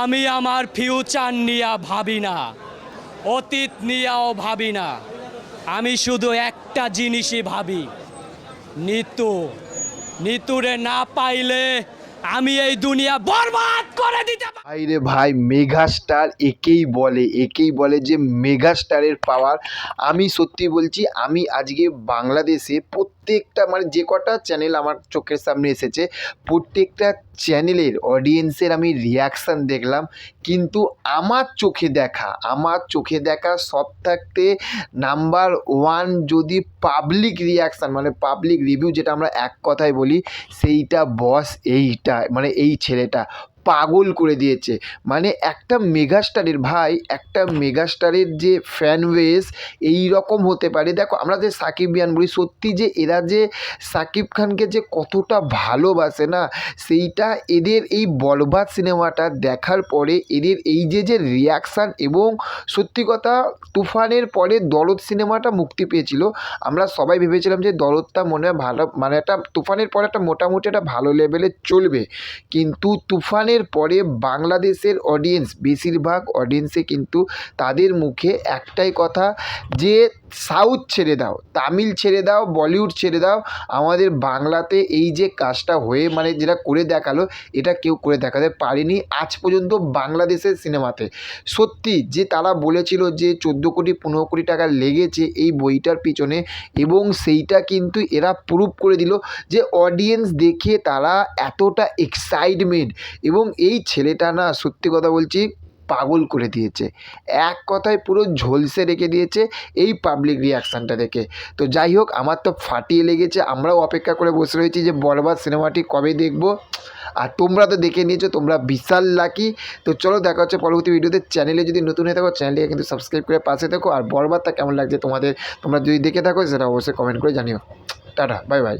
আমি আমার ফিউচার নিয়ে ভাবি না, অতীত নিয়েও ভাবি না। আমি শুধু একটা জিনিসই ভাবি, নিতু। নিতুরে না পাইলে আমি এই দুনিয়া বরবাদ করে দিতে ভাই রে ভাই, মেগাস্টার একেই বলে একেই বলে যে মেগাস্টারের পাওয়ার আমি সত্যি বলছি, আমি আজকে বাংলাদেশে প্রত্যেকটা মানে যে কটা চ্যানেল আমার চোখের সামনে এসেছে, প্রত্যেকটা চ্যানেলের অডিয়েন্সের আমি রিয়াকশান দেখলাম। কিন্তু আমার চোখে দেখা, আমার চোখে দেখা সব থাকতে নাম্বার ওয়ান যদি পাবলিক রিয়াকশান মানে পাবলিক রিভিউ যেটা আমরা এক কথায় বলি, সেইটা বস এইটা। মানে এই ছেলেটা পাগল করে দিয়েছে। মানে একটা মেগাস্টারের ভাই, একটা মেগাস্টারের যে ফ্যান বেস এই রকম হতে পারে। দেখো, আমরা যে সাকিব বিয়ান বলি, সত্যি যে এরা যে সাকিব খানকে যে কতটা ভালোবাসে না, সেইটা এদের এই বলবাদ সিনেমাটা দেখার পরে এদের এই যে যে রিয়াকশান এবং সত্যি কথা তুফানের পরে দরদ সিনেমাটা মুক্তি পেয়েছিল। আমরা সবাই ভেবেছিলাম যে দরদটা মনে হয় ভালো মানে একটা তুফানের পরে একটা মোটামুটি একটা ভালো লেভেলে চলবে। কিন্তু তুফানের পরে বাংলাদেশের অডিয়েন্স বেশিরভাগ অডিয়েন্সে কিন্তু তাদের মুখে একটাই কথা যে সাউথ ছেড়ে দাও, তামিল ছেড়ে দাও, বলিউড ছেড়ে দাও, আমাদের বাংলাতে এই যে কাজটা হয়ে মানে যেটা করে দেখাল, এটা কেউ করে দেখাতে পারেনি আজ পর্যন্ত বাংলাদেশের সিনেমাতে। সত্যি যে তারা বলেছিল যে চোদ্দ কোটি, পনেরো কোটি টাকা লেগেছে এই বইটার পিছনে এবং সেইটা কিন্তু এরা প্রুভ করে দিল যে অডিয়েন্স দেখে তারা এতটা এক্সাইটমেন্ট এবং এই ছেলেটা না সত্যি কথা বলছি পাগল করে দিয়েছে। এক কথায় পুরো ঝলসে রেখে দিয়েছে এই পাবলিক রিয়াকশানটা দেখে। তো যাই হোক, আমার তো ফাটিয়ে লেগেছে। আমরাও অপেক্ষা করে বসে রয়েছি যে বরবাদ সিনেমাটি কবে দেখব। আর তোমরা তো দেখে নিয়েছো, তোমরা বিশাল লাকি তো চলো দেখা হচ্ছে পরবর্তী ভিডিওতে। চ্যানেলে যদি নতুন হয়ে থাকো চ্যানেলটিকে কিন্তু সাবস্ক্রাইব করে পাশে থাকো। আর বরবাদটা কেমন লাগছে তোমাদের, তোমরা যদি দেখে থাকো, সেটা অবশ্যই কমেন্ট করে জানিও। Tata bye bye